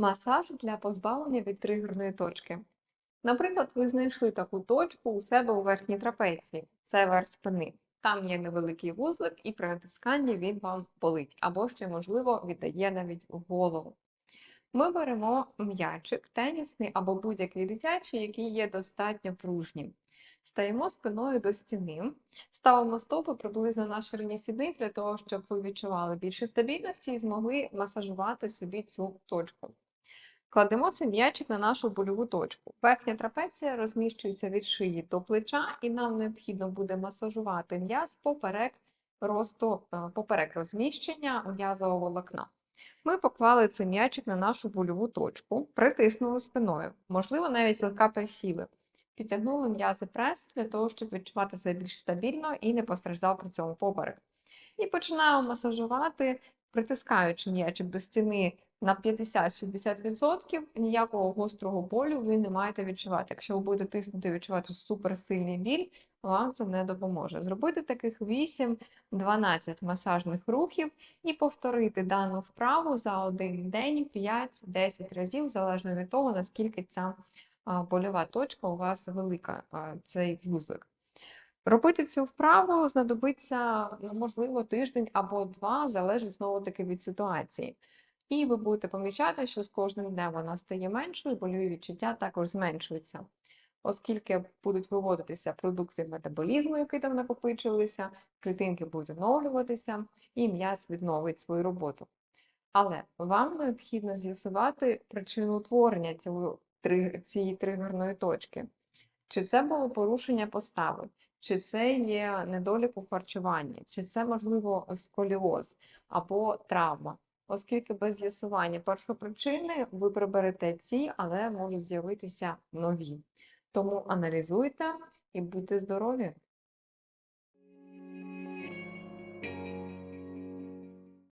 Масаж для позбавлення від тригерної точки. Наприклад, ви знайшли таку точку у себе у верхній трапеції, це верх спини. Там є невеликий вузлик, і при натисканні він вам болить, або ще, можливо, віддає навіть голову. Ми беремо м'ячик, тенісний або будь-який дитячий, який є достатньо пружнім. Стаємо спиною до стіни, ставимо стопи приблизно на ширині сідниць для того, щоб ви відчували більше стабільності і змогли масажувати собі цю точку. Кладемо цей м'ячик на нашу больову точку. Верхня трапеція розміщується від шиї до плеча, і нам необхідно буде масажувати м'яз поперек росту, е, поперек розміщення м'язового волокна. Ми поклали цей м'ячик на нашу больову точку, притиснули спиною, можливо, навіть злегка присіли. Підтягнули м'язи прес для того, щоб відчувати себе більш стабільно і не постраждав при цьому поперек. І починаємо масажувати, притискаючи м'ячик до стіни на 50-60%, ніякого гострого болю ви не маєте відчувати. Якщо ви будете тиснути, відчувати суперсильний біль, вам це не допоможе. Зробити таких 8-12 масажних рухів і повторити дану вправу за один день 5-10 разів, залежно від того, наскільки ця больова точка у вас велика, цей вузлик. Робити цю вправу знадобиться, можливо, тиждень або два, залежить знову-таки від ситуації. І ви будете помічати, що з кожним днем вона стає меншою, больові відчуття також зменшуються. Оскільки будуть виводитися продукти метаболізму, які там накопичилися, клітинки будуть оновлюватися, і м'яз відновить свою роботу. Але вам необхідно з'ясувати причину утворення цієї тригерної точки. Чи це було порушення постави, чи це є недолік у харчуванні, чи це, можливо, сколіоз або травма. Оскільки без з'ясування першопричини ви приберете ці, але можуть з'явитися нові. Тому аналізуйте і будьте здорові!